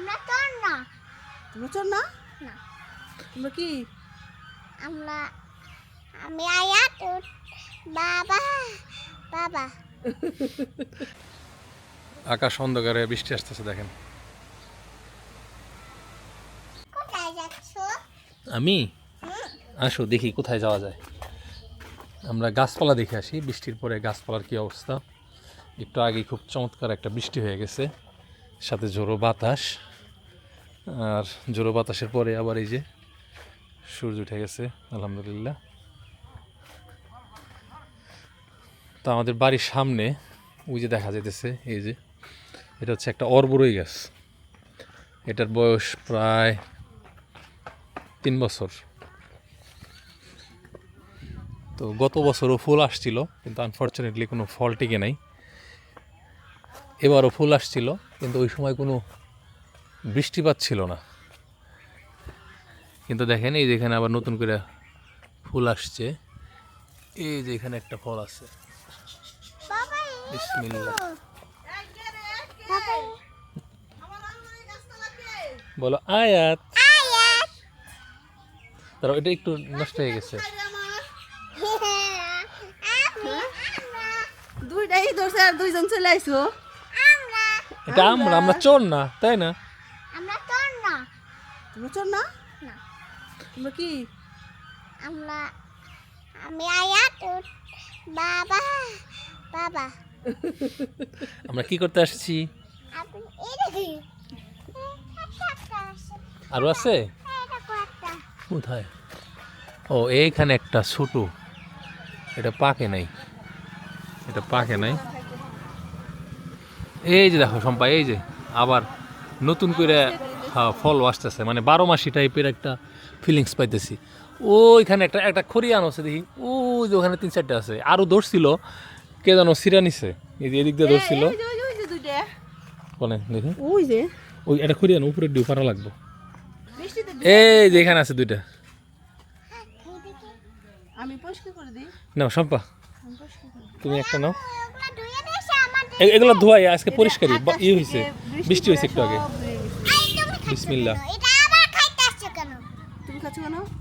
আমরা না। তোমরা চোর না? না। তোমরা কি? আমরা আমি আয়া তোর বাবা বাবা। আকাশ অন্ধকারে বৃষ্টি আসতেছে দেখেন। কোথায় যাচ্ছ? আমি? আসো দেখি কোথায় যাওয়া যায়। আমরা গাছপালা দেখে আসি বৃষ্টির পরে গাছপালার কি অবস্থা। একটু আগে খুব চমৎকার একটা বৃষ্টি হয়ে গেছে। সাথে জোরো বাতাস। আর জোরো বাতাসের পরে আবার এই যে সূর্য উঠে গেছে, আলহামদুলিল্লাহ। তো আমাদের বাড়ির সামনে ওই যে দেখা যাইতেছে, এই যে এটা হচ্ছে একটা অর্বরই গাছ। এটার বয়স প্রায় তিন বছর। তো গত বছরও ফুল আসছিল, কিন্তু আনফর্চুনেটলি কোনো ফল টিকে নাই। এবারও ফুল আসছিল, কিন্তু ওই সময় কোনো বৃষ্টিপাত ছিল না। কিন্তু দেখেন এই যেখানে আবার নতুন করে ফুল আসছে। এই যে এখানে একটা ফল আছে। বলো আয়াত। তারপর এটা একটু নষ্ট হয়ে গেছে। দুইটাই ধরছে আর দুইজন চলে আইসো। এটা আমরা আমরা চোর না তাই না? আমরা তোর না। তোমরা চোর না? না। তোমরা কি? আমরা আমি আয়া বাবা বাবা। আমরা কি করতে আসছি? একটা আছে? কোথায়? ও এইখানে একটা ছোট। এটা পাকে নাই। এটা পাকে নাই। এই যে দেখো সম্পা এই যে আবার নতুন করে হ্যাঁ, ফল আসতেছে। মানে বারো মাসি টাইপের একটা ফিলিংস পাইতেছি। ওইখানে একটা একটা খরিয়ান আছে দেখি। ওই যে ওখানে তিন চারটে আছে। আরও ধরছিল কে জানো সিরা নিছে। এই যে এদিক দিয়ে ধরছিল। কোনে দেখি। ওই যে। ওই একটা খরিয়ান উপরে ডিউ পারা লাগবো। এই যে এখানে আছে দুইটা। আমি পরিষ্কার করে দিই। করে দিই। তুমি একটা নাও ওগুলা ধুয়ে দিয়েছে আমার এ- এগুলো ধোয়াই আজকে পরিষ্কারই। ইয়ে হয়েছে বৃষ্টি হয়েছে একটু আগে। কেন?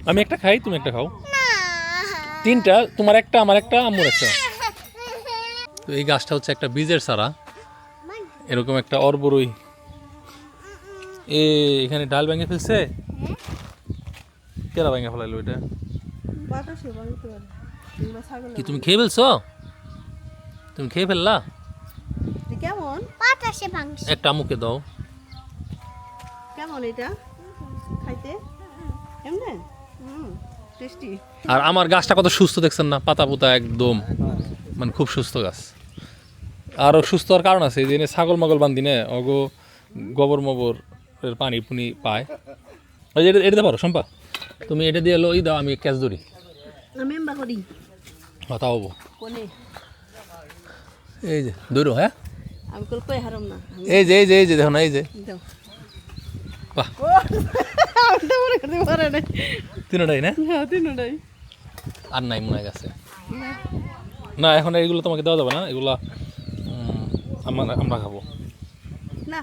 আমি একটা খাই তুমি একটা খাও। তিনটা তোমার একটা আমার একটা আম্মুর একটা। তো এই গাছটা হচ্ছে একটা বীজের চারা। এরকম একটা অর্বরই। এ এখানে ডাল ভেঙে ফেলছে? কেরা ভেঙে ফেলাইলো এটা? কি তুমি খেয়ে ফেলছো? তুমি খেয়ে ফেললা? একটা আম্মুকে দাও। কেমন এটা? খাইতে? এমনে টেস্টি। আর আমার গাছটা কত সুস্থ দেখছেন না? পাতা পোতা একদম। মানে খুব সুস্থ গাছ। আরও সুস্থ হওয়ার কারণ আছে এই ছাগল মাগল বান্ধি না অগো গোবর মোবর এর পানি পুনি পায়। ওই যে এটা পারো শম্পা। তুমি এটা দিয়ে এলো ই দাও আমি ক্যাচ ধরি। আমি এমবা করি। কথা হব। কোনে? এই যে ধরো হ্যাঁ? আমি কল কই হারাম না? এই যে এই যে এই যে দেখো না এই যে। দাও। বাহ। না তিনটাই না? হ্যাঁ তিনটাই। আর নাই মনে গাছে। না এখন এগুলো তোমাকে দেওয়া যাবে না এগুলা আমরা আমরা খাব। না।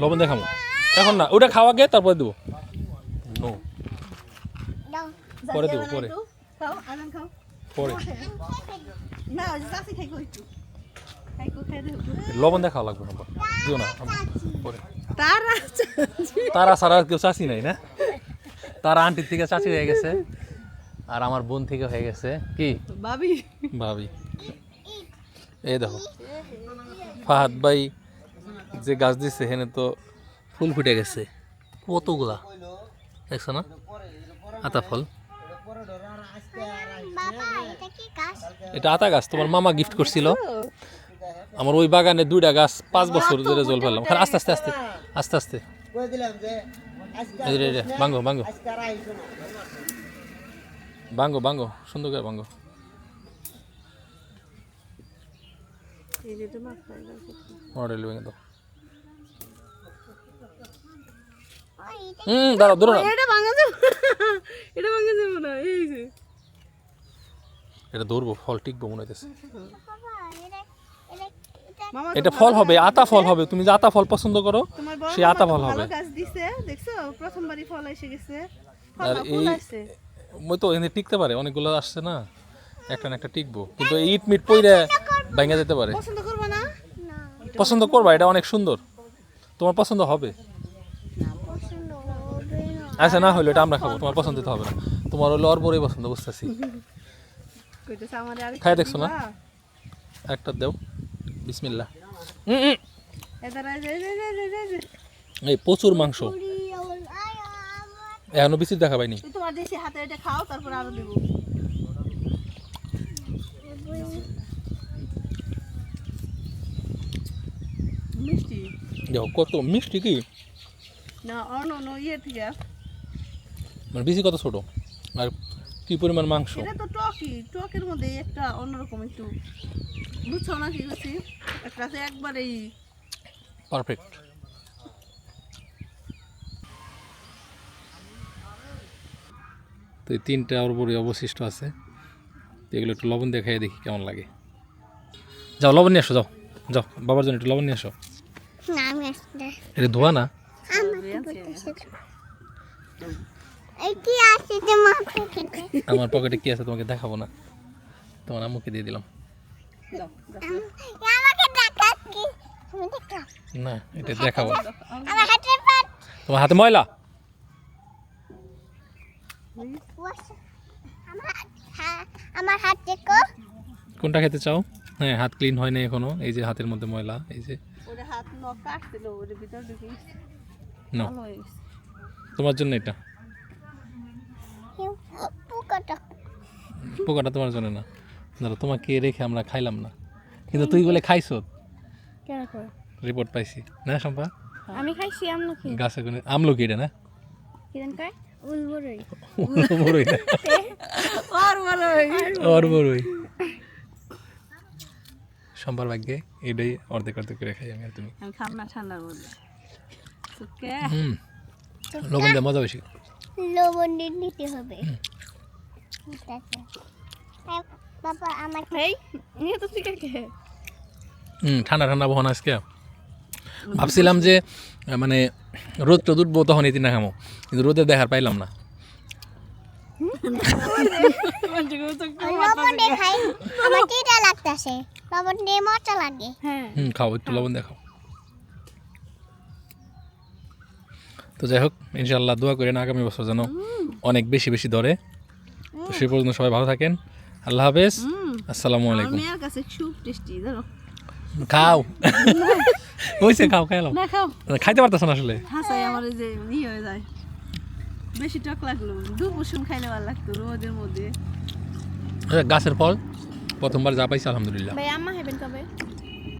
লবণ দেখাবো এখন না ওটা খাওয়া গে তারপরে দেবো। নো দাও পরে দেবো পরে। পরে। না লবণ দেখাও লাগবে না দিও না পরে। তারা তারা সারা কেউ চাষি নাই না? তারা আন্টির থেকে চাষি হয়ে গেছে আর আমার বোন থেকে হয়ে গেছে কি? ভাবি। ভাবি। এই দেখো ফাহাদ ভাই যে গাছ দিচ্ছে এখানে তো ফুল ফুটে গেছে। কতগুলা? দেখছ না? আতা ফল। এটা কি গাছ? এটা আতা গাছ তোমার মামা গিফট করছিল। আমার ওই বাগানে দুইটা গাছ পাঁচ বছর ধরে জল ফেললাম। আস্তে আস্তে আস্তে আস্তে আস্তে। ভাঙ্গো ভাঙ্গো ভাঙ্গো ভাঙ্গো সুন্দর করে ভাঙ্গো এই যে তোমার খাই দাও। মডেল ভেঙে দাও। এটা হুম দাঁড়াও ধরো না। এটা ভাঙা যাবে এটা ভাঙা যাবে না এই যে। এটা ধরবো ফল টিকবো মনে হইতেছে। বাবা এটা ফল হবে আতা ফল হবে তুমি যে আতা ফল পছন্দ করো তোমার বড় সে আতা ফল হবে। গাছ দিছে দেখছ? প্রথমবারই ফল এসে গেছে। আর এই- ওই তো এখানে টিকতে পারে অনেকগুলো আসছে না একটা না একটা টিকবো। কিন্তু ইট মিট পইরে ভেঙে যেতে পারে। পছন্দ করবে না? না। পছন্দ করবা এটা অনেক সুন্দর। তোমার পছন্দ হবে? পছন্দ হবে না। আচ্ছা না হইল এটা আমরা খাব তোমার পছন্দ তো হবে না। তোমার হলো অর্বরই পছন্দ বুঝতেছি। খাই দেখছ না? একটা দেও। যে এই প্রচুর মাংস। এখনও বেশি দেখা পাইনি। তোমার দেশে হাতে এটা খাও তারপর আরও দেবো। মিষ্টি? দেখো কত মিষ্টি কি? না অন্য ইয়ে থেকে। মানে বেশি কত ছোট? আর কি পরিমাণ মাংস? এটা তো টকই টকের মধ্যে একটা অন্যরকম একটু বুঝছ না কি করছি। একটা আছে একবারেই পারফেক্ট তো এই তিনটা অর্বরই অবশিষ্ট আছে। তো এগুলো একটু লবণ দেখাই দেখি কেমন লাগে। যাও লবণ নিয়ে আসো যাও যাও বাবার জন্য একটু লবণ নিয়ে আসো। না এটা ধোয়া না? কি আছে যে পকেটে আমার পকেটে কি আছে তোমাকে দেখাবো না। তোমার আম্মুকে দিয়ে দিলাম। আমাকে কি না এটা দেখাবো। আমার হাতে পাট তোমার হাতে ময়লা? আমার হাত দেখো। কোনটা খেতে চাও? হ্যাঁ হাত ক্লিন হয় না এখনও। এই যে হাতের মধ্যে ময়লা এই যে। হাত ভিতর ঢুকে হয়ে তোমার জন্য এটা পোকাটা পোকাটা তোমার জন্য না। ধরো তোমাকে রেখে আমরা খাইলাম না। কিন্তু তুই বলে খাইছো? রিপোর্ট পাইছি। না শম্পা? আমি খাইছি আমরা কি গাছে কোনো আমলকি এটা না? কয়? উলবরই বড়ই আর বড়ই ভাগ্যে এটাই অর্ধেক অর্ধেক করে খাই আমি আর তুমি। আমি খাম না ঠান্ডার মধ্যে লবণ দিয়ে মজা বেশি। লবণ দিয়ে নিতে হবে। ঠিক আছে বাবা আমার এই নিয়ে তো ঠিক আছে। হুম ঠান্ডা ঠান্ডা বহন আজকে। ভাবছিলাম যে মানে রোদ টোদ উঠবো তখন এই তিনটা খামো কিন্তু রোদে দেখার পাইলাম না। হ্যাঁ। খাও একটু লবণ দেখাও তো যাই হোক ইনশাল্লাহ দোয়া করেন আগামী বছর যেন অনেক বেশি বেশি ধরে। তো সে পর্যন্ত সবাই ভালো থাকেন। আল্লাহ হাফেজ। আসসালামু আলাইকুম। মেয়ের কাছে খুব টেস্টি ধরো খাও। হয়েছে খাও খাইলাম না খাও। খাইতে পারতেছ না আসলে? হাসাই আমার এই যে ই হয়ে যায়। বেশি টক লাগল। দু খাইলে ভালো লাগতো রোদের মধ্যে। গাছের ফল প্রথমবার যা পাইছি আলহামদুলিল্লাহ। ভাই আম্মা হেবেন কবে?